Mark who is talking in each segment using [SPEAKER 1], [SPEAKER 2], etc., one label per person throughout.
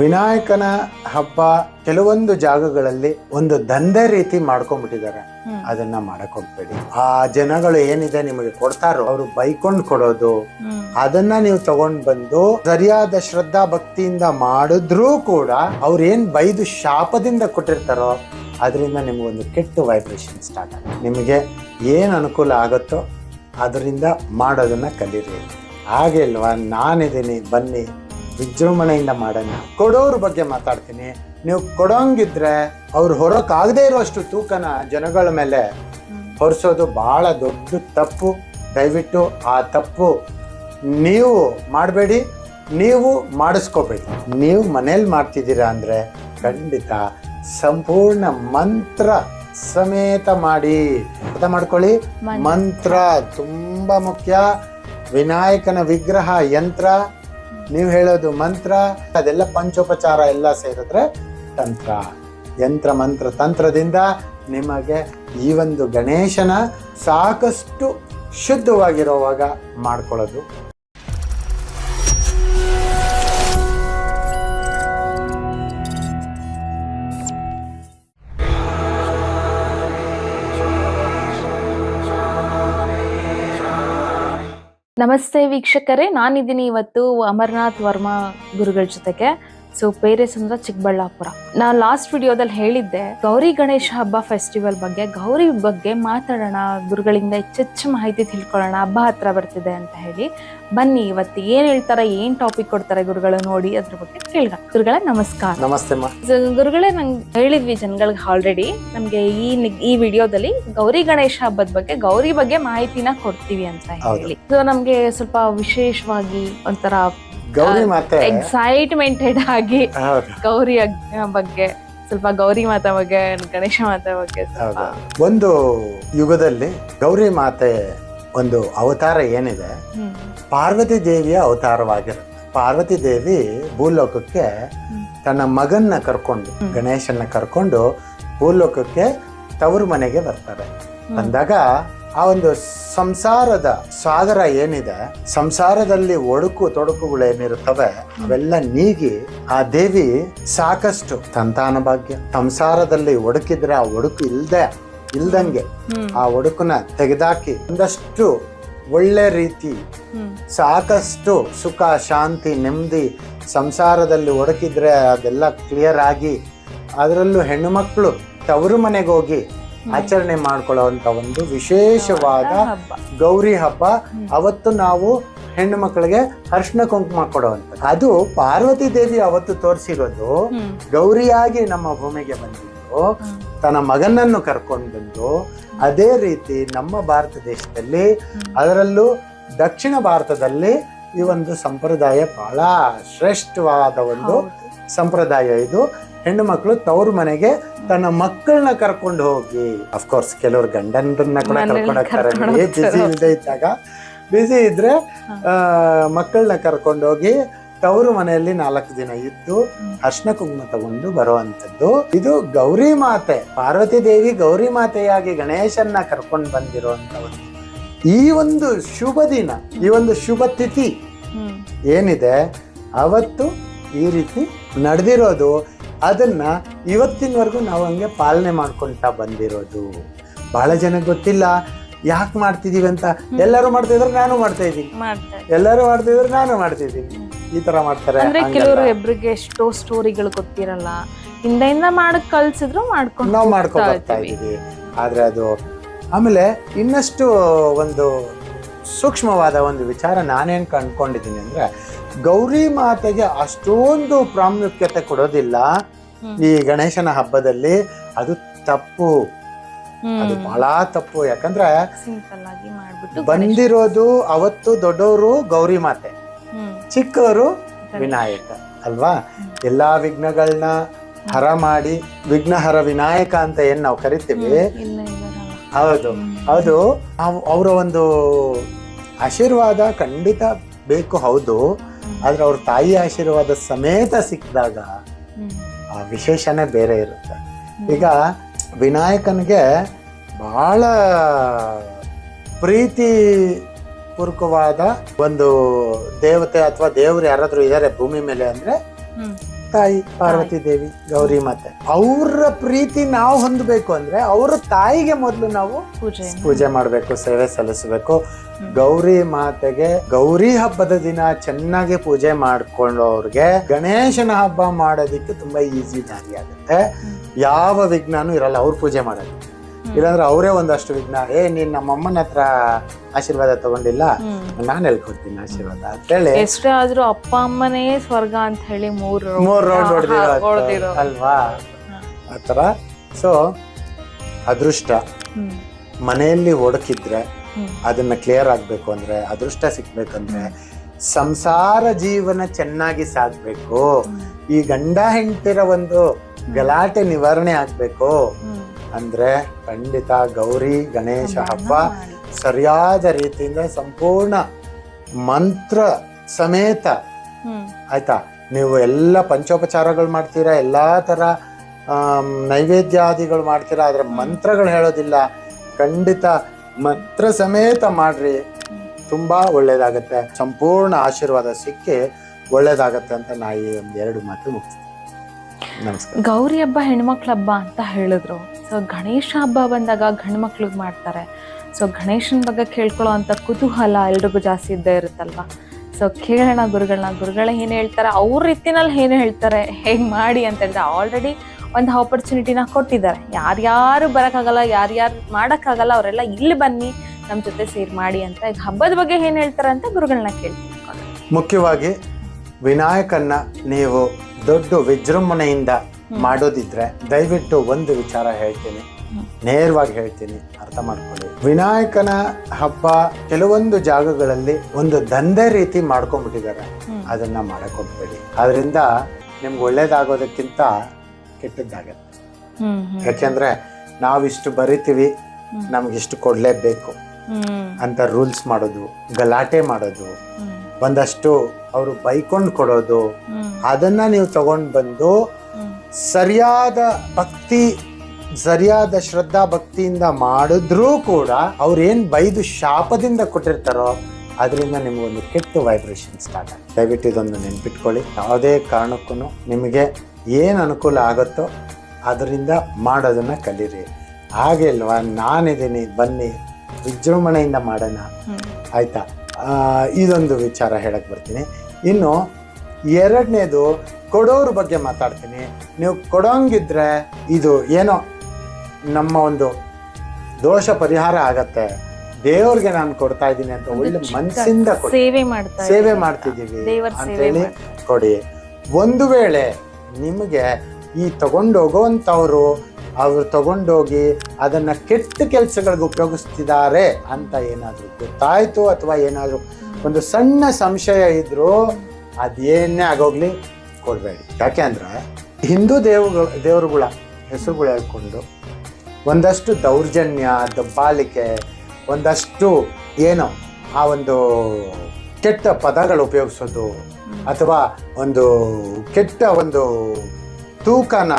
[SPEAKER 1] ವಿನಾಯಕನ ಹಬ್ಬ ಕೆಲವೊಂದು ಜಾಗಗಳಲ್ಲಿ ಒಂದು ದಂಧೆ ರೀತಿ ಮಾಡ್ಕೊಂಡ್ಬಿಟ್ಟಿದ್ದಾರೆ. ಅದನ್ನ ಮಾಡಕ್ ಹೋಗ್ಬೇಡಿ ಆ ಜನಗಳು ಏನಿದೆ ನಿಮಗೆ ಕೊಡ್ತಾರೋ ಅವರು ಬೈಕೊಂಡ್ ಕೊಡೋದು. ಅದನ್ನ ನೀವು ತಗೊಂಡ್ ಬಂದು ಸರಿಯಾದ ಶ್ರದ್ಧಾ ಭಕ್ತಿಯಿಂದ ಮಾಡಿದ್ರೂ ಕೂಡ ಅವ್ರು ಏನ್ ಬೈದು ಶಾಪದಿಂದ ಕೊಟ್ಟಿರ್ತಾರೋ ಅದರಿಂದ ನಿಮ್ಗೊಂದು ಕೆಟ್ಟ ವೈಬ್ರೇಷನ್ ಸ್ಟಾರ್ಟ್ ಆಗುತ್ತೆ. ನಿಮಗೆ ಏನ್ ಅನುಕೂಲ ಆಗುತ್ತೋ ಅದರಿಂದ ಮಾಡೋದನ್ನ ಕಲೀರಿ. ಹಾಗೆ ಇಲ್ವಾ ನಾನಿದ್ದೀನಿ ಬನ್ನಿ. ವಿಜೃಂಭಣೆಯಿಂದ ಮಾಡೋಣ. ಕೊಡೋರ ಬಗ್ಗೆ ಮಾತಾಡ್ತೀನಿ. ನೀವು ಕೊಡೋಂಗಿದ್ರೆ ಅವ್ರು ಹೊರಕಾಗದೆ ಇರುವಷ್ಟು ತೂಕನ ಜನಗಳ ಮೇಲೆ. ಹೊರಿಸೋದು ಬಹಳ ದೊಡ್ಡ ತಪ್ಪು. ದಯವಿಟ್ಟು ಆ ತಪ್ಪು ನೀವು ಮಾಡಬೇಡಿ ನೀವು ಮಾಡಿಸ್ಕೋಬೇಡಿ. ನೀವು ಮನೇಲಿ ಮಾಡ್ತಿದ್ದೀರಾ ಅಂದರೆ ಖಂಡಿತ ಸಂಪೂರ್ಣ ಮಂತ್ರ ಸಮೇತ ಮಾಡಿ. ಅರ್ಥ ಮಾಡ್ಕೊಳ್ಳಿ.
[SPEAKER 2] ಮಂತ್ರ
[SPEAKER 1] ತುಂಬ ಮುಖ್ಯ. ವಿನಾಯಕನ ವಿಗ್ರಹ ಯಂತ್ರ ನೀವು ಹೇಳೋದು ಮಂತ್ರ, ಅದೆಲ್ಲ ಪಂಚೋಪಚಾರ ಎಲ್ಲ ಸೇರಿದ್ರೆ ತಂತ್ರ. ಯಂತ್ರ, ಮಂತ್ರ, ತಂತ್ರದಿಂದ ನಿಮಗೆ ಈ ಒಂದು ಗಣೇಶನ ಸಾಕಷ್ಟು ಶುದ್ಧವಾಗಿರುವಾಗ ಮಾಡ್ಕೊಳ್ಳೋದು.
[SPEAKER 2] ನಮಸ್ತೆ ವೀಕ್ಷಕರೇ ನಾನಿದ್ದೀನಿ ಇವತ್ತು ಅಮರ್ನಾಥ್ ವರ್ಮಾ ಗುರುಗಳ ಜೊತೆಗೆ. ಸೊ ಪೇರೆಸಂದ್ರ ಚಿಕ್ಕಬಳ್ಳಾಪುರ. ನಾ ಲಾಸ್ಟ್ ವಿಡಿಯೋದಲ್ಲಿ ಹೇಳಿದ್ದೆ ಗೌರಿ ಗಣೇಶ ಹಬ್ಬ ಫೆಸ್ಟಿವಲ್ ಬಗ್ಗೆ ಗೌರಿ ಬಗ್ಗೆ ಮಾತಾಡೋಣ ಗುರುಗಳಿಂದ ಹೆಚ್ಚೆಚ್ಚು ಮಾಹಿತಿ ತಿಳ್ಕೊಳ್ಳೋಣ ಹಬ್ಬ ಹತ್ರ ಬರ್ತಿದೆ ಅಂತ ಹೇಳಿ ಬನ್ನಿ. ಇವತ್ತು ಏನ್ ಹೇಳ್ತಾರೆ ಏನ್ ಟಾಪಿಕ್ ಕೊಡ್ತಾರೆ ಗುರುಗಳು ನೋಡಿ ಅದ್ರ ಬಗ್ಗೆ ಕೇಳೋಣ ಗುರುಗಳೇ ನಮಸ್ಕಾರ.
[SPEAKER 1] ನಮಸ್ತೆ
[SPEAKER 2] ಗುರುಗಳೇ ನಂಗೆ ಹೇಳಿದ್ವಿ ಜನಗಳಿಗೆ ಆಲ್ರೆಡಿ ನಮ್ಗೆ ಈ ಈ ವಿಡಿಯೋದಲ್ಲಿ ಗೌರಿ ಗಣೇಶ ಹಬ್ಬದ ಬಗ್ಗೆ ಗೌರಿ ಬಗ್ಗೆ ಮಾಹಿತಿನ ಕೊಡ್ತೀವಿ ಅಂತ ಹೇಳಿ. ಸೊ ನಮ್ಗೆ ಸ್ವಲ್ಪ ವಿಶೇಷವಾಗಿ ಒಂಥರ
[SPEAKER 1] ಗೌರಿ ಮಾತೆ.
[SPEAKER 2] ಎಕ್ಸೈಟ್ಮೆಂಟೆಡ್ ಆಗಿ ಗೌರಿ ಬಗ್ಗೆ ಸ್ವಲ್ಪ ಗೌರಿ ಮಾತಾ ಬಗ್ಗೆ ಗಣೇಶ ಮಾತಾ ಬಗ್ಗೆ
[SPEAKER 1] ಒಂದು ಯುಗದಲ್ಲಿ ಗೌರಿ ಮಾತೆ ಒಂದು ಅವತಾರ ಏನಿದೆ? ಪಾರ್ವತಿ ದೇವಿಯ ಅವತಾರವಾಗಿರುತ್ತೆ. ಪಾರ್ವತಿ ದೇವಿ ಭೂಲೋಕಕ್ಕೆ ತನ್ನ ಮಗನ್ನ ಕರ್ಕೊಂಡು
[SPEAKER 2] ಗಣೇಶನ
[SPEAKER 1] ಗಣೇಶನ್ನ ಕರ್ಕೊಂಡು ಭೂಲೋಕಕ್ಕೆ ತವರು ಮನೆಗೆ ಬರ್ತಾರೆ. ಬಂದಾಗ ಆ ಒಂದು ಸಂಸಾರದ ಸಾಗರ ಏನಿದೆ ಸಂಸಾರದಲ್ಲಿ ಒಡುಕು ತೊಡಕುಗಳು ಏನಿರುತ್ತವೆ ಅವೆಲ್ಲ ನೀಗಿ ಆ ದೇವಿ ಸಾಕಷ್ಟು ಸಂತಾನ ಭಾಗ್ಯ. ಸಂಸಾರದಲ್ಲಿ ಒಡುಕಿದ್ರೆ ಆ ಒಡುಕು ಇಲ್ದೆ ಇಲ್ದಂಗೆ ಆ ಒಡುಕನ್ನ ತೆಗೆದಾಕಿ ಒಂದಷ್ಟು ಒಳ್ಳೆ ರೀತಿ ಸಾಕಷ್ಟು ಸುಖ ಶಾಂತಿ ನೆಮ್ಮದಿ ಸಂಸಾರದಲ್ಲಿ ಒಡಕಿದ್ರೆ ಅದೆಲ್ಲ ಕ್ಲಿಯರ್ ಆಗಿ ಅದರಲ್ಲೂ ಹೆಣ್ಣು ಮಕ್ಕಳು ತವರು ಮನೆಗೆ ಹೋಗಿ ಆಚರಣೆ ಮಾಡ್ಕೊಳ್ಳುವಂತ ಒಂದು ವಿಶೇಷವಾದ ಗೌರಿ ಹಬ್ಬ. ಅವತ್ತು ನಾವು ಹೆಣ್ಣು ಮಕ್ಕಳಿಗೆ ಅರ್ಶನ ಕುಂಕುಮ ಕೊಡುವಂತ ಅದು ಪಾರ್ವತಿ ದೇವಿ ಅವತ್ತು ತೋರಿಸಿರೋದು. ಗೌರಿಯಾಗಿ ನಮ್ಮ ಭೂಮಿಗೆ ಬಂದಿದ್ದು. ತನ್ನ ಮಗನನ್ನು ಕರ್ಕೊಂಡು ಬಂದು ಅದೇ ರೀತಿ ನಮ್ಮ ಭಾರತ ದೇಶದಲ್ಲಿ ಅದರಲ್ಲೂ ದಕ್ಷಿಣ ಭಾರತದಲ್ಲಿ ಈ ಒಂದು ಸಂಪ್ರದಾಯ ಬಹಳ ಶ್ರೇಷ್ಠವಾದ ಒಂದು ಸಂಪ್ರದಾಯ ಇದು. ಹೆಣ್ಣು ಮಕ್ಕಳು ತವ್ರ ಮನೆಗೆ ತನ್ನ ಮಕ್ಕಳನ್ನ ಕರ್ಕೊಂಡು ಹೋಗಿ. ಅಫ್ಕೋರ್ಸ್ ಕೆಲವರು ಗಂಡನರನ್ನ ಕೂಡ ಕರ್ಕೊಂಡು ಹೋಗ್ತಾರೆ. ಬಿಸಿ. ಇಲ್ಲದೆ ಇದ್ದಾಗ ಬಿಸಿ ಇದ್ರೆ ಮಕ್ಕಳನ್ನ ಕರ್ಕೊಂಡು ಹೋಗಿ ತವರು ಮನೆಯಲ್ಲಿ ನಾಲ್ಕು ದಿನ ಇದ್ದು
[SPEAKER 2] ಅರ್ಶನ
[SPEAKER 1] ಅರ್ಶಿನ ಕುಂಕುಮ ತಗೊಂಡು ಬರುವಂತದ್ದು ಇದು ಗೌರಿ ಮಾತೆ ಪಾರ್ವತಿ ದೇವಿ ಗೌರಿ ಮಾತೆಯಾಗಿ ಗಣೇಶನ್ನ ಕರ್ಕೊಂಡು ಬಂದಿರುವಂತ ಒಂದು ಈ ಒಂದು ಶುಭ ದಿನ ಈ ಒಂದು ಶುಭ ತಿಥಿ ಏನಿದೆ? ಅವತ್ತು ಈ ರೀತಿ ನಡೆದಿರೋದು ಅದನ್ನ ಇವತ್ತಿನವರೆಗೂ ನಾವು ಹಂಗೆ ಪಾಲನೆ ಮಾಡ್ಕೊಳ್ತಾ ಬಂದಿರೋದು. ಬಹಳ ಜನ ಗೊತ್ತಿಲ್ಲ ಯಾಕೆ ಮಾಡ್ತಿದೀವಿ ಅಂತ. ಎಲ್ಲರೂ ಮಾಡ್ತಿದ್ರೆ ನಾನು ಮಾಡ್ತಾ ಇದ್ದೀನಿ. ಎಲ್ಲರೂ ಮಾಡ್ತಿದ್ರೆ ನಾನು ಮಾಡ್ತಿದ್ದೀನಿ ಈ ತರ ಮಾಡ್ತಾರೆ
[SPEAKER 2] ಅಂದ್ರೆ. ಕೆಲವರು ಎಷ್ಟೋ ಸ್ಟೋರಿಗಳು ಗೊತ್ತಿರಲ್ಲ. ಹಿಂದೆಯಿಂದ ಮಾಡಕ್ ಕಲ್ಸಿದ್ರು ಮಾಡ್ಕೊಂಡು
[SPEAKER 1] ನಾವು
[SPEAKER 2] ಮಾಡ್ಕೊಂಡು
[SPEAKER 1] ಬರ್ತಾ
[SPEAKER 2] ಇದ್ದೀವಿ.
[SPEAKER 1] ಇದ್ದೀವಿ. ಆದ್ರೆ ಅದು ಆಮೇಲೆ ಇನ್ನಷ್ಟು ಒಂದು ಸೂಕ್ಷ್ಮವಾದ ಒಂದು ವಿಚಾರ ನಾನೇನ್ ಕಂಡ್ಕೊಂಡಿದ್ದೀನಿ ಅಂದ್ರೆ ಗೌರಿ ಮಾತೆಗೆ ಅಷ್ಟೊಂದು ಪ್ರಾಮುಖ್ಯತೆ ಕೊಡೋದಿಲ್ಲ. ಈ ಗಣೇಶನ ಹಬ್ಬದಲ್ಲಿ ಅದು ತಪ್ಪು. ಅದು ಬಹಳ ತಪ್ಪು. ಯಾಕಂದ್ರೆ ಬಂದಿರೋದು ಅವತ್ತು ದೊಡ್ಡವರು ಗೌರಿ ಮಾತೆ ಚಿಕ್ಕವರು ವಿನಾಯಕ. ಅಲ್ವಾ. ಎಲ್ಲಾ ವಿಘ್ನಗಳನ್ನ ಹರ ಮಾಡಿ ವಿಘ್ನಹರ ವಿನಾಯಕ ಅಂತ ಏನ್ ನಾವು ಕರಿತೀವಿ. ಹೌದು. ಹೌದು. ಅವರ ಒಂದು ಆಶೀರ್ವಾದ ಖಂಡಿತ ಬೇಕು ಹೌದು. ಆದ್ರೆ ಅವ್ರ ತಾಯಿ ಆಶೀರ್ವಾದ ಸಮೇತ ಸಿಕ್ಕಿದಾಗ ವಿಶೇಷನೇ ಬೇರೆ ಇರುತ್ತೆ ಈಗ ವಿನಾಯಕನಿಗೆ ಬಹಳ ಪ್ರೀತಿ ಪೂರ್ವಕವಾದ ಒಂದು ದೇವತೆ ಅಥವಾ ದೇವರು ಯಾರಾದರೂ ಇದ್ದಾರೆ ಭೂಮಿ ಮೇಲೆ ಅಂದ್ರೆ. ತಾಯಿ ಪಾರ್ವತಿ ದೇವಿ ಗೌರಿ ಮಾತೆ. ಅವರ ಪ್ರೀತಿ ನಾವು ಹೊಂದಬೇಕು ಅಂದ್ರೆ ಅವ್ರ ತಾಯಿಗೆ ಮೊದಲು ನಾವು
[SPEAKER 2] ಪೂಜೆ.
[SPEAKER 1] ಪೂಜೆ ಮಾಡಬೇಕು ಸೇವೆ ಸಲ್ಲಿಸಬೇಕು. ಗೌರಿ ಮಾತೆಗೆ ಗೌರಿ ಹಬ್ಬದ ದಿನ ಚೆನ್ನಾಗಿ ಪೂಜೆ ಮಾಡ್ಕೊಂಡವ್ರಿಗೆ ಗಣೇಶನ ಹಬ್ಬ ಮಾಡೋದಿಕ್ಕೆ ತುಂಬಾ ಈಸಿ ದಾರಿ ಆಗುತ್ತೆ. ಯಾವ ವಿಘ್ನನೂ ಇರಲ್ಲ ಅವ್ರು ಪೂಜೆ ಮಾಡೋದು ಇಲ್ಲಾಂದ್ರೆ ಅವರೇ ಒಂದಷ್ಟು ವಿಘ್ನ ಏ ನೀನ್ ನಮ್ಮಮ್ಮನ ಹತ್ರ ಆಶೀರ್ವಾದ ತಗೊಂಡಿಲ್ಲ ನಾನ್ ಹೇಳ್ಕೊಡ್ತೀನಿ ಆಶೀರ್ವಾದ? ಅಂತ ಹೇಳಿ
[SPEAKER 2] ಎಷ್ಟೇ ಆದ್ರೂ ಅಪ್ಪ ಅಮ್ಮನೇ ಸ್ವರ್ಗ ಅಂತ ಹೇಳಿ ಮೂರು
[SPEAKER 1] ಮೂರ್ ರೌಂಡ್ ಹೊಡೆದಿರೋ ಅಲ್ವಾ? ಆತರ ಸೊ ಅದೃಷ್ಟ. ಮನೆಯಲ್ಲಿ ಒಡಕಿದ್ರೆ ಅದನ್ನ ಕ್ಲಿಯರ್ ಆಗ್ಬೇಕು ಅಂದ್ರೆ ಅದೃಷ್ಟ ಸಿಕ್ಬೇಕಂದ್ರೆ ಸಂಸಾರ ಜೀವನ ಚೆನ್ನಾಗಿ ಸಾಗ್ಬೇಕು ಈ ಗಂಡ ಹೆಂಡತಿರ ಒಂದು ಗಲಾಟೆ ನಿವಾರಣೆ ಆಗ್ಬೇಕು. ಅಂದ್ರೆ ಖಂಡಿತ ಗೌರಿ ಗಣೇಶ ಹಬ್ಬ. ಸರಿಯಾದ ರೀತಿಯಿಂದ ಸಂಪೂರ್ಣ ಮಂತ್ರ ಸಮೇತ. ಆಯ್ತಾ? ನೀವು ಎಲ್ಲ ಪಂಚೋಪಚಾರಗಳು ಮಾಡ್ತೀರಾ ಎಲ್ಲಾ ತರ ಆಮ್, ನೈವೇದ್ಯಾದಿಗಳು ಮಾಡ್ತೀರಾ ಆದ್ರೆ ಮಂತ್ರಗಳು ಹೇಳೋದಿಲ್ಲ. ಖಂಡಿತ ಮಂತ್ರ ಸಮೇತ ಮಾಡ್ರಿ. ತುಂಬಾ ಒಳ್ಳೇದಾಗತ್ತೆ. ಸಂಪೂರ್ಣ ಆಶೀರ್ವಾದ ಸಿಕ್ಕಿ ಒಳ್ಳೇದಾಗತ್ತೆ ಅಂತ ನಾ ಈ ಒಂದು ಎರಡು ಮಾತು ಮುಗಿಸ್ತೀನಿ.
[SPEAKER 2] ಗೌರಿ ಹಬ್ಬ ಹೆಣ್ಮಕ್ಳ ಹಬ್ಬ ಅಂತ ಹೇಳಿದ್ರು. ಸೊ ಗಣೇಶ ಹಬ್ಬ ಬಂದಾಗ ಗಂಡು ಮಕ್ಳಿಗೆ ಮಾಡ್ತಾರೆ. ಸೊ ಗಣೇಶನ ಬಗ್ಗೆ ಕೇಳ್ಕೊಳ್ಳೋ ಅಂತ ಕುತೂಹಲ ಎಲ್ರಿಗೂ ಜಾಸ್ತಿ ಇದ್ದೇ ಇರುತ್ತಲ್ವಾ? ಸೊ ಕೇಳೋಣ ಗುರುಗಳನ್ನ ಗುರುಗಳ ಏನು ಹೇಳ್ತಾರೆ? ಅವ್ರ ರೀತಿನಲ್ಲಿ ಏನು ಹೇಳ್ತಾರೆ? ಹೇಗೆ ಮಾಡಿ ಅಂತ ಹೇಳಿದ್ರೆ ಆಲ್ರೆಡಿ ಒಂದು ಆಪರ್ಚುನಿಟಿನ ಕೊಟ್ಟಿದ್ದಾರೆ. ಯಾರ್ಯಾರು ಬರೋಕ್ಕಾಗಲ್ಲ ಯಾರ್ಯಾರು ಮಾಡೋಕ್ಕಾಗಲ್ಲ ಅವರೆಲ್ಲ ಇಲ್ಲಿ ಬನ್ನಿ ನಮ್ಮ ಜೊತೆ ಸೇರ್ ಮಾಡಿ ಅಂತ ಈಗ ಹಬ್ಬದ ಬಗ್ಗೆ ಏನು ಹೇಳ್ತಾರೆ ಅಂತ ಗುರುಗಳನ್ನ ಕೇಳ್ತೀನಿ
[SPEAKER 1] ಮುಖ್ಯವಾಗಿ ವಿನಾಯಕನ್ನ ನೀವು ದೊಡ್ಡ ವಿಜೃಂಭಣೆಯಿಂದ ಮಾಡೋದಿದ್ರೆ ದಯವಿಟ್ಟು ಒಂದು ವಿಚಾರ ಹೇಳ್ತೀನಿ. ನೇರವಾಗಿ ಹೇಳ್ತೀನಿ. ಅರ್ಥ ಮಾಡ್ಕೊಳ್ಳಿ. ವಿನಾಯಕನ ಹಬ್ಬ ಕೆಲವೊಂದು ಜಾಗಗಳಲ್ಲಿ ಒಂದು ದಂಧೆ ರೀತಿ ಮಾಡ್ಕೊಂಡ್ಬಿಟ್ಟಿದ್ದಾರೆ. ಅದನ್ನ ಮಾಡಕ್ ಹೋಗ್ಬೇಡಿ. ಅದರಿಂದ ನಿಮ್ಗೆ ಒಳ್ಳೇದಾಗೋದಕ್ಕಿಂತ ಕೆಟ್ಟದ್ದಾಗತ್ತೆ. ಯಾಕೆಂದ್ರೆ ನಾವಿಷ್ಟು ಬರಿತೀವಿ
[SPEAKER 2] ನಮ್ಗೆ
[SPEAKER 1] ಇಷ್ಟು ಕೊಡ್ಲೇಬೇಕು ಅಂತ ರೂಲ್ಸ್ ಮಾಡೋದು ಗಲಾಟೆ ಮಾಡೋದು ಒಂದಷ್ಟು ಅವರು ಬೈಕೊಂಡು ಕೊಡೋದು. ಅದನ್ನ ನೀವು ತಗೊಂಡು ಬಂದು ಸರಿಯಾದ ಭಕ್ತಿ ಸರಿಯಾದ ಶ್ರದ್ಧಾ ಭಕ್ತಿಯಿಂದ ಮಾಡಿದ್ರೂ ಕೂಡ ಅವ್ರು ಏನ್ ಬೈದು ಶಾಪದಿಂದ ಕೊಟ್ಟಿರ್ತಾರೋ ಅದರಿಂದ ನಿಮ್ಗೊಂದು ಕೆಟ್ಟ ವೈಬ್ರೇಷನ್ ಸ್ಟಾರ್ಟ್ ಆಗುತ್ತೆ. ದಯವಿಟ್ಟು ಇದೊಂದು ನೆನ್ಪಿಟ್ಕೊಳ್ಳಿ. ಯಾವುದೇ ಕಾರಣಕ್ಕೂ ನಿಮಗೆ ಏನು ಅನುಕೂಲ ಆಗುತ್ತೋ ಅದರಿಂದ ಮಾಡೋದನ್ನ ಕಲೀರಿ. ಹಾಗೆ ಅಲ್ವಾ? ನಾನಿದ್ದೀನಿ ಬನ್ನಿ ವಿಜೃಂಭಣೆಯಿಂದ ಮಾಡೋಣ. ಆಯಿತಾ? ಇದೊಂದು ವಿಚಾರ ಹೇಳಕ್ಕೆ ಬರ್ತೀನಿ. ಇನ್ನು ಎರಡನೇದು ಕೊಡೋರ ಬಗ್ಗೆ ಮಾತಾಡ್ತೀನಿ. ನೀವು ಕೊಡೋಂಗಿದ್ರೆ ಇದು ಏನೋ ನಮ್ಮ ಒಂದು ದೋಷ ಪರಿಹಾರ ಆಗತ್ತೆ. ದೇವ್ರಿಗೆ ನಾನು ಕೊಡ್ತಾ ಇದ್ದೀನಿ ಅಂತ ಒಳ್ಳೆ ಮನಸ್ಸಿಂದ
[SPEAKER 2] ಸೇವೆ
[SPEAKER 1] ಸೇವೆ. ಮಾಡ್ತಿದ್ದೀವಿ
[SPEAKER 2] ದೇವರ
[SPEAKER 1] ಅಂತ
[SPEAKER 2] ಸೇವೆ
[SPEAKER 1] ಹೇಳಿ ಕೊಡಿ. ಒಂದು ವೇಳೆ ನಿಮಗೆ ಈ ತಗೊಂಡೋಗೋವಂಥವ್ರು ಅವ್ರು ತಗೊಂಡೋಗಿ ಅದನ್ನ ಕೆಟ್ಟ ಕೆಲಸಗಳಿಗೆ ಉಪಯೋಗಿಸ್ತಿದ್ದಾರೆ ಅಂತ ಏನಾದರೂ ಗೊತ್ತಾಯ್ತು ಅಥವಾ ಏನಾದರೂ ಒಂದು ಸಣ್ಣ ಸಂಶಯ ಇದ್ರು ಅದೇನೇ ಆಗೋಗ್ಲಿ ಕೊಡಬೇಡಿ. ಯಾಕೆ ಅಂದ್ರೆ ಹಿಂದೂ ದೇವಗಳ ದೇವರುಗಳ ಹೆಸರುಗಳು ಹೇಳ್ಕೊಂಡು ಒಂದಷ್ಟು ದೌರ್ಜನ್ಯ ದಬ್ಬಾಲಿಕೆ ಒಂದಷ್ಟು ಏನೋ ಆ ಒಂದು ಕೆಟ್ಟ ಪದಗಳು ಉಪಯೋಗಿಸೋದು ಅಥವಾ ಒಂದು ಕೆಟ್ಟ ಒಂದು ತೂಕನ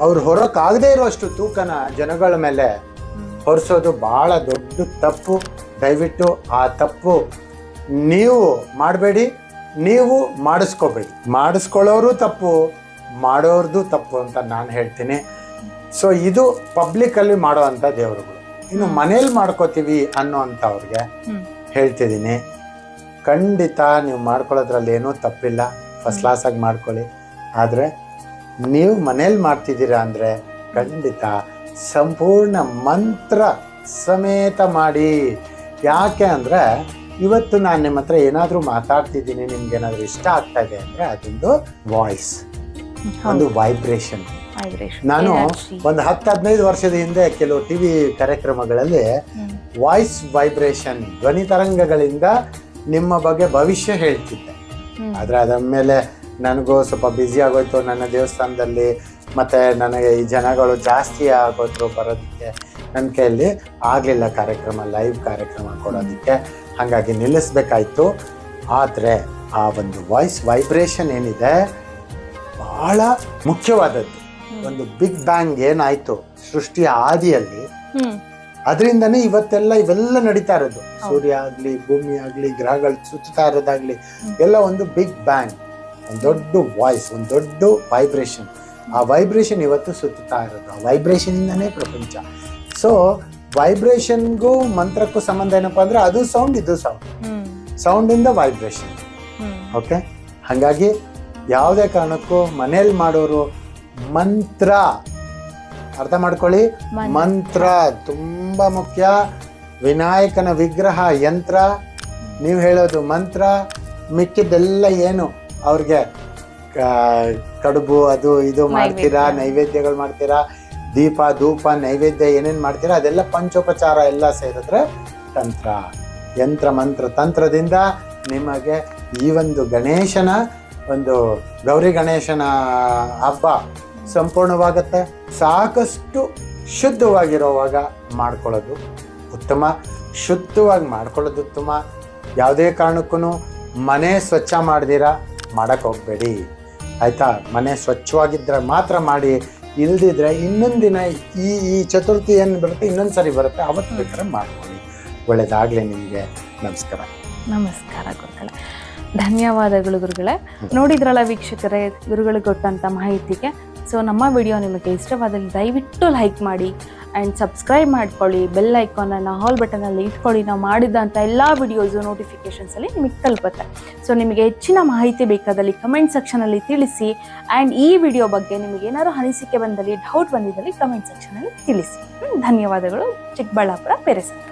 [SPEAKER 1] ಅವ್ರು ಹೊರಕ್ಕಾಗದೇ ಇರುವಷ್ಟು ತೂಕನ ಜನಗಳ ಮೇಲೆ ಹೊರಿಸೋದು ಬಹಳ ದೊಡ್ಡ ತಪ್ಪು. ದಯವಿಟ್ಟು ಆ ತಪ್ಪು ನೀವು ಮಾಡಬೇಡಿ ನೀವು ಮಾಡಿಸ್ಕೋಬೇಡಿ. ಮಾಡಿಸ್ಕೊಳ್ಳೋರು ತಪ್ಪು ಮಾಡೋರ್ದು ತಪ್ಪು ಅಂತ ನಾನು ಹೇಳ್ತೀನಿ. ಸೊ ಇದು ಪಬ್ಲಿಕಲ್ಲಿ ಮಾಡೋ ಅಂಥ ದೇವರುಗಳು. ಇನ್ನು ಮನೇಲಿ ಮಾಡ್ಕೋತೀವಿ ಅನ್ನೋ ಅಂಥವ್ರಿಗೆ
[SPEAKER 2] ಹ್ಮ್.
[SPEAKER 1] ಹೇಳ್ತಿದ್ದೀನಿ. ಖಂಡಿತ ನೀವು ಮಾಡ್ಕೊಳ್ಳೋದ್ರಲ್ಲಿ ಏನೂ ತಪ್ಪಿಲ್ಲ. ಫಸ್ಟ್ ಕ್ಲಾಸಾಗಿ ಮಾಡ್ಕೊಳ್ಳಿ. ಆದರೆ ನೀವು ಮನೇಲಿ ಮಾಡ್ತಿದ್ದೀರಾ ಅಂದರೆ ಖಂಡಿತ ಸಂಪೂರ್ಣ ಮಂತ್ರ ಸಮೇತ ಮಾಡಿ. ಯಾಕೆ ಅಂದರೆ ಇವತ್ತು ನಾನು ನಿಮ್ಮ ಹತ್ರ ಏನಾದರೂ ಮಾತಾಡ್ತಿದ್ದೀನಿ ನಿಮ್ಗೆ ಏನಾದರೂ ಇಷ್ಟ ಆಗ್ತಾ ಇದೆ ಅಂದರೆ ಅದೊಂದು ವಾಯ್ಸ್ ಒಂದು ವೈಬ್ರೇಷನ್ ನಾನು ಒಂದು ಹತ್ತು ಹದಿನೈದು ವರ್ಷದ ಹಿಂದೆ ಕೆಲವು ಟಿ ವಿ ಕಾರ್ಯಕ್ರಮಗಳಲ್ಲಿ ವಾಯ್ಸ್ ವೈಬ್ರೇಷನ್ ಧ್ವನಿ ತರಂಗಗಳಿಂದ ನಿಮ್ಮ ಬಗ್ಗೆ ಭವಿಷ್ಯ ಹೇಳ್ತಿದ್ದೆ. ಆದರೆ ಅದರ ಮೇಲೆ ನನಗೂ ಸ್ವಲ್ಪ ಬ್ಯುಸಿ ಆಗೋಯ್ತು. ನನ್ನ ದೇವಸ್ಥಾನದಲ್ಲಿ ಮತ್ತು ನನಗೆ ಈ ಜನಗಳು ಜಾಸ್ತಿ ಆಗೋದ್ರು ಬರೋದಕ್ಕೆ ನನ್ನ ಕೈಯಲ್ಲಿ ಆಗಲಿಲ್ಲ ಕಾರ್ಯಕ್ರಮ ಲೈವ್ ಕಾರ್ಯಕ್ರಮ ಕೊಡೋದಕ್ಕೆ. ಹಾಗಾಗಿ ನಿಲ್ಲಿಸ್ಬೇಕಾಯ್ತು. ಆದರೆ ಆ ಒಂದು ವಾಯ್ಸ್ ವೈಬ್ರೇಷನ್ ಏನಿದೆ? ಬಹಳ ಮುಖ್ಯವಾದದ್ದು. ಒಂದು ಬಿಗ್ ಬ್ಯಾಂಗ್ ಏನಾಯ್ತು? ಸೃಷ್ಟಿಯ ಆದಿಯಲ್ಲಿ ಅದರಿಂದನೇ ಇವತ್ತೆಲ್ಲ ಇವೆಲ್ಲ ನಡೀತಾ ಇರೋದು. ಸೂರ್ಯ ಆಗಲಿ ಭೂಮಿ ಆಗಲಿ ಗ್ರಹಗಳು ಸುತ್ತಾ ಇರೋದಾಗಲಿ ಎಲ್ಲ ಒಂದು ಬಿಗ್ ಬ್ಯಾಂಗ್ ಒಂದು ದೊಡ್ಡ ವಾಯ್ಸ್ ಒಂದು ದೊಡ್ಡ ವೈಬ್ರೇಷನ್ ಆ ವೈಬ್ರೇಷನ್ ಇವತ್ತು ಸುತ್ತಾ ಇರೋದು. ಆ ವೈಬ್ರೇಷನಿಂದನೇ ಪ್ರಪಂಚ. ಸೊ ವೈಬ್ರೇಷನ್ಗೂ ಮಂತ್ರಕ್ಕೂ ಸಂಬಂಧ ಏನಪ್ಪಾ ಅಂದ್ರೆ ಅದು ಸೌಂಡ್ ಇದು ಸೌಂಡ್
[SPEAKER 2] ಹ್ಮ್.
[SPEAKER 1] ಸೌಂಡಿಂದ ವೈಬ್ರೇಷನ್ ಓಕೆ ಹಾಗಾಗಿ ಯಾವುದೇ ಕಾರಣಕ್ಕೂ ಮನೇಲಿ ಮಾಡೋರು ಮಂತ್ರ. ಅರ್ಥ ಮಾಡ್ಕೊಳ್ಳಿ.
[SPEAKER 2] ಮಂತ್ರ
[SPEAKER 1] ತುಂಬಾ ಮುಖ್ಯ. ವಿನಾಯಕನ ವಿಗ್ರಹ ಯಂತ್ರ. ನೀವು ಹೇಳೋದು ಮಂತ್ರ. ಮಿಕ್ಕಿದ್ದೆಲ್ಲ ಏನು? ಅವ್ರಿಗೆ ಕಡುಬು ಅದು ಇದು ಮಾಡ್ತೀರಾ ನೈವೇದ್ಯಗಳು ಮಾಡ್ತೀರಾ ದೀಪ ಧೂಪ ನೈವೇದ್ಯ ಏನೇನು ಮಾಡ್ತೀರಾ ಅದೆಲ್ಲ ಪಂಚೋಪಚಾರ ಎಲ್ಲ ಸೇರಿದ್ರೆ ತಂತ್ರ. ಯಂತ್ರ ಮಂತ್ರ ತಂತ್ರದಿಂದ ನಿಮಗೆ ಈ ಒಂದು ಗಣೇಶನ ಒಂದು ಗೌರಿ ಗಣೇಶನ ಹಬ್ಬ ಸಂಪೂರ್ಣವಾಗುತ್ತೆ. ಸಾಕಷ್ಟು ಶುದ್ಧವಾಗಿರೋವಾಗ ಮಾಡ್ಕೊಳ್ಳೋದು ಉತ್ತಮ. ಶುದ್ಧವಾಗಿ ಮಾಡ್ಕೊಳ್ಳೋದು ಉತ್ತಮ. ಯಾವುದೇ ಕಾರಣಕ್ಕೂ ಮನೆ ಸ್ವಚ್ಛ ಮಾಡ್ದಿರಾ? ಮಾಡಕ್ಕೆ ಹೋಗಬೇಡಿ. ಆಯಿತಾ? ಮನೆ ಸ್ವಚ್ಛವಾಗಿದ್ದರೆ ಮಾತ್ರ ಮಾಡಿ ಇಲ್ದಿದ್ರೆ ಇನ್ನೊಂದು ದಿನ ಈ ಈ ಚತುರ್ಥಿ ಏನು ಬರುತ್ತೆ ಇನ್ನೊಂದು ಸರಿ ಬರುತ್ತೆ ಅವತ್ತು ಬೇಕಾದ್ರೆ ಮಾಡ್ಕೊಳ್ಳಿ. ಒಳ್ಳೇದಾಗಲಿ ನಿಮಗೆ. ನಮಸ್ಕಾರ.
[SPEAKER 2] ನಮಸ್ಕಾರ ಗುರುಗಳ. ಧನ್ಯವಾದಗಳು ಗುರುಗಳೇ. ನೋಡಿದ್ರಲ್ಲ ವೀಕ್ಷಕರೇ ಗುರುಗಳಿಗೆ ಕೊಟ್ಟಂಥ ಮಾಹಿತಿಗೆ. ಸೊ ನಮ್ಮ ವಿಡಿಯೋ ನಿಮಗೆ ಇಷ್ಟವಾದಲ್ಲಿ ದಯವಿಟ್ಟು ಲೈಕ್ ಮಾಡಿ ಆ್ಯಂಡ್ ಸಬ್ಸ್ಕ್ರೈಬ್ ಮಾಡ್ಕೊಳ್ಳಿ ಬೆಲ್ ಐಕಾನನ್ನು ಹಾಲ್ ಬಟನಲ್ಲಿ ಇಟ್ಕೊಳ್ಳಿ. ನಾವು ಮಾಡಿದಂಥ ಎಲ್ಲ ವಿಡಿಯೋಸು ನೋಟಿಫಿಕೇಷನ್ಸಲ್ಲಿ ನಿಮಗೆ ತಲುಪುತ್ತೆ. ಸೊ ನಿಮಗೆ ಹೆಚ್ಚಿನ ಮಾಹಿತಿ ಬೇಕಾದಲ್ಲಿ ಕಮೆಂಟ್ ಸೆಕ್ಷನಲ್ಲಿ ತಿಳಿಸಿ. ಆ್ಯಂಡ್ ಈ ವಿಡಿಯೋ ಬಗ್ಗೆ ನಿಮಗೆ ಏನಾದರೂ ಅನಿಸಿಕೆ ಬಂದಲ್ಲಿ ಡೌಟ್ ಬಂದಿದ್ದಲ್ಲಿ ಕಮೆಂಟ್ ಸೆಕ್ಷನಲ್ಲಿ ತಿಳಿಸಿ. ಧನ್ಯವಾದಗಳು. ಚಿಕ್ಕಬಳ್ಳಾಪುರ ಪೇರೆಸಂದ್ರ